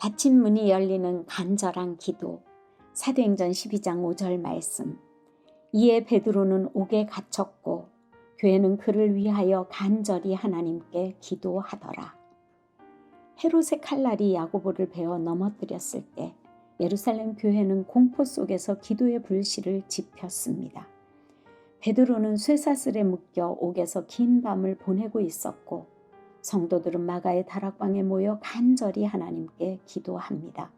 닫힌 문이 열리는 간절한 기도. 사도행전 12장 5절 말씀. 이에 베드로는 옥에 갇혔고 교회는 그를 위하여 간절히 하나님께 기도하더라. 헤롯의 칼날이 야고보를 베어 넘어뜨렸을 때 예루살렘 교회는 공포 속에서 기도의 불씨를 지폈습니다. 베드로는 쇠사슬에 묶여 옥에서 긴 밤을 보내고 있었고 성도들은 마가의 다락방에 모여 간절히 하나님께 기도합니다.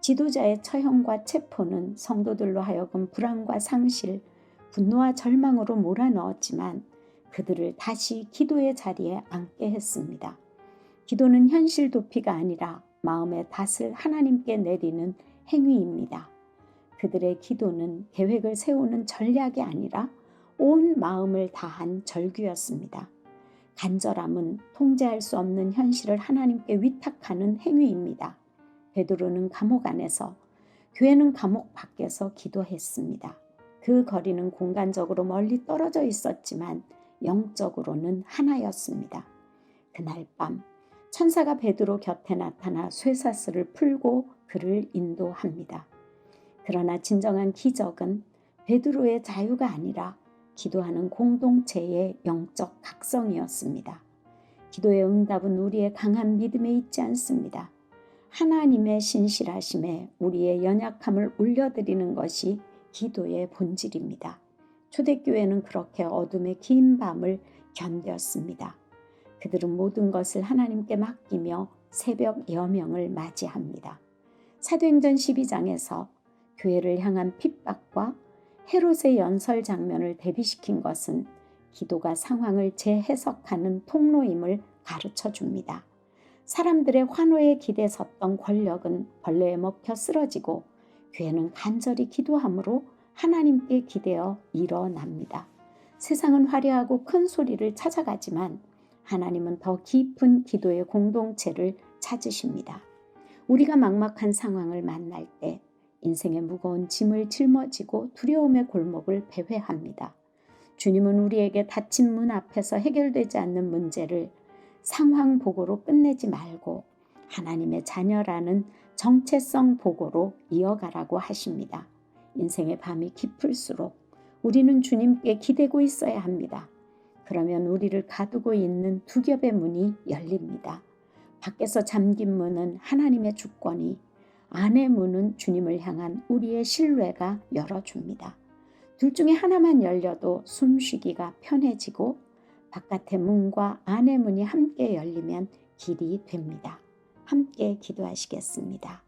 지도자의 처형과 체포는 성도들로 하여금 불안과 상실, 분노와 절망으로 몰아넣었지만 그들을 다시 기도의 자리에 앉게 했습니다. 기도는 현실 도피가 아니라 마음의 닷을 하나님께 내리는 행위입니다. 그들의 기도는 계획을 세우는 전략이 아니라 온 마음을 다한 절규였습니다. 간절함은 통제할 수 없는 현실을 하나님께 위탁하는 행위입니다. 베드로는 감옥 안에서 교회는 감옥 밖에서 기도했습니다. 그 거리는 공간적으로 멀리 떨어져 있었지만 영적으로는 하나였습니다. 그날 밤 천사가 베드로 곁에 나타나 쇠사슬을 풀고 그를 인도합니다. 그러나 진정한 기적은 베드로의 자유가 아니라 기도하는 공동체의 영적 각성이었습니다. 기도의 응답은 우리의 강한 믿음에 있지 않습니다. 하나님의 신실하심에 우리의 연약함을 올려드리는 것이 기도의 본질입니다. 초대교회는 그렇게 어둠의 긴 밤을 견뎠습니다. 그들은 모든 것을 하나님께 맡기며 새벽 여명을 맞이합니다. 사도행전 12장에서 교회를 향한 핍박과 헤롯의 연설 장면을 대비시킨 것은 기도가 상황을 재해석하는 통로임을 가르쳐 줍니다. 사람들의 환호에 기대 섰던 권력은 벌레에 먹혀 쓰러지고 교회는 간절히 기도함으로 하나님께 기대어 일어납니다. 세상은 화려하고 큰 소리를 찾아가지만 하나님은 더 깊은 기도의 공동체를 찾으십니다. 우리가 막막한 상황을 만날 때 인생의 무거운 짐을 짊어지고 두려움의 골목을 배회합니다. 주님은 우리에게 닫힌 문 앞에서 해결되지 않는 문제를 상황 보고로 끝내지 말고 하나님의 자녀라는 정체성 보고로 이어가라고 하십니다. 인생의 밤이 깊을수록 우리는 주님께 기대고 있어야 합니다. 그러면 우리를 가두고 있는 두 겹의 문이 열립니다. 밖에서 잠긴 문은 하나님의 주권이 안의 문은 주님을 향한 우리의 신뢰가 열어줍니다. 둘 중에 하나만 열려도 숨쉬기가 편해지고 바깥의 문과 안의 문이 함께 열리면 길이 됩니다. 함께 기도하시겠습니다.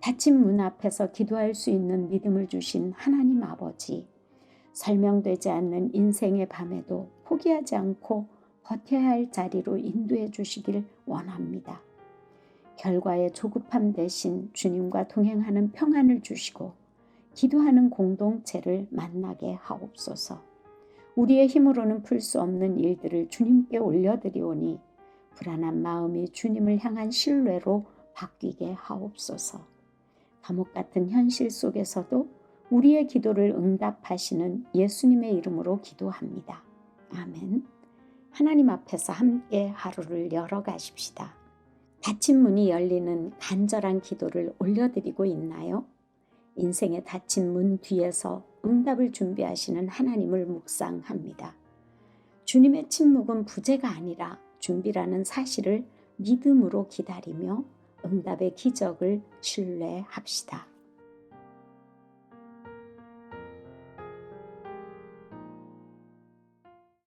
닫힌 문 앞에서 기도할 수 있는 믿음을 주신 하나님 아버지, 설명되지 않는 인생의 밤에도 포기하지 않고 버텨야 할 자리로 인도해 주시길 원합니다. 결과의 조급함 대신 주님과 동행하는 평안을 주시고 기도하는 공동체를 만나게 하옵소서. 우리의 힘으로는 풀 수 없는 일들을 주님께 올려드리오니 불안한 마음이 주님을 향한 신뢰로 바뀌게 하옵소서. 감옥 같은 현실 속에서도 우리의 기도를 응답하시는 예수님의 이름으로 기도합니다. 아멘. 하나님 앞에서 함께 하루를 열어 가십시다. 닫힌 문이 열리는 간절한 기도를 올려드리고 있나요? 인생의 닫힌 문 뒤에서 응답을 준비하시는 하나님을 묵상합니다. 주님의 침묵은 부재가 아니라 준비라는 사실을 믿음으로 기다리며 응답의 기적을 신뢰합시다.